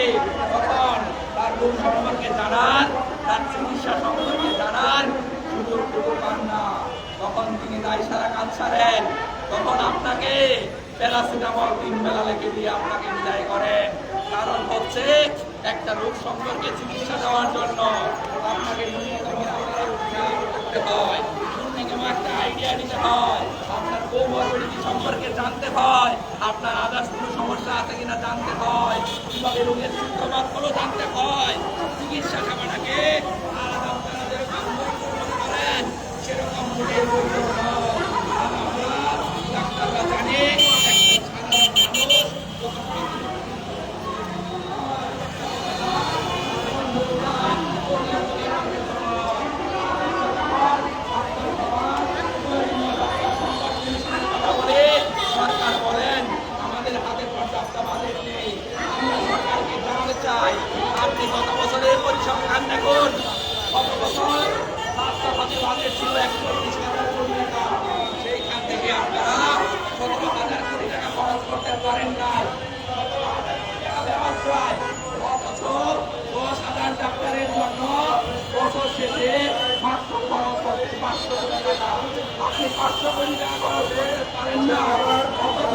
আসে তখন তার রোগ সম্পর্কে জানান, তার চিকিৎসা সম্পর্কে জানান, শুধু শুধু পান না, তখন তিনি দায় সারা কাজ ছাড়েন। তখন আপনাকে প্যারাসিটামল তিন বেলা লেগে দিয়ে আপনাকে বিদায় করেন। কারণ হচ্ছে, একটা রোগ সম্পর্কে চিকিৎসা দেওয়ার জন্য আপনাকে হয়। একটা আইডিয়া দিতে হয়। কোমরবিলিটি সম্পর্কে জানতে হয় আপনার আদার্স কোনো সমস্যা আছে কিনা জানতে হয়। কীভাবে রোগের সূত্রপাতগুলো জানতে হয় চিকিৎসা সেবাটাকে পরিসংখ্যান দেখুন গত বছর স্বাস্থ্য খাতে বাজেট ছিল সেইখান থেকে আপনারা সতেরো হাজার কোটি টাকা খরচ করতে পারেন না প্রায় অথচ দশ হাজার ডাক্তারের জন্য বছর শেষে মাত্র খরচ করতে পাঁচশো কোটি আপনি পাঁচশো কোটি টাকা খরচ করতে পারেন না অথচ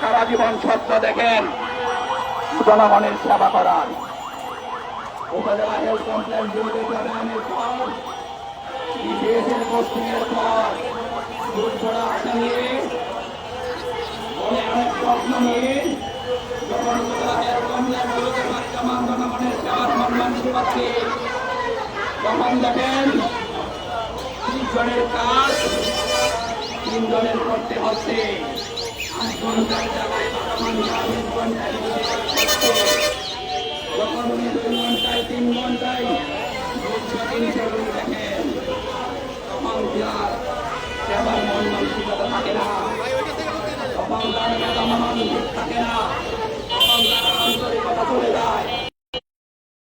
সারা জীবন স্বপ্ন দেখেন। জনগণের সেবা করার। নিয়ে। অনেক যখন তখন দেখেন তিনজনের কাজ তিনজনের করতে হচ্ছে। যখন মন চাই তিন মন চাই তিন চার দেখেন তখন বিরাট সেবার মন মানসিকতা থাকে না তখন তার মেধা আন্তরিকতা চলে যায়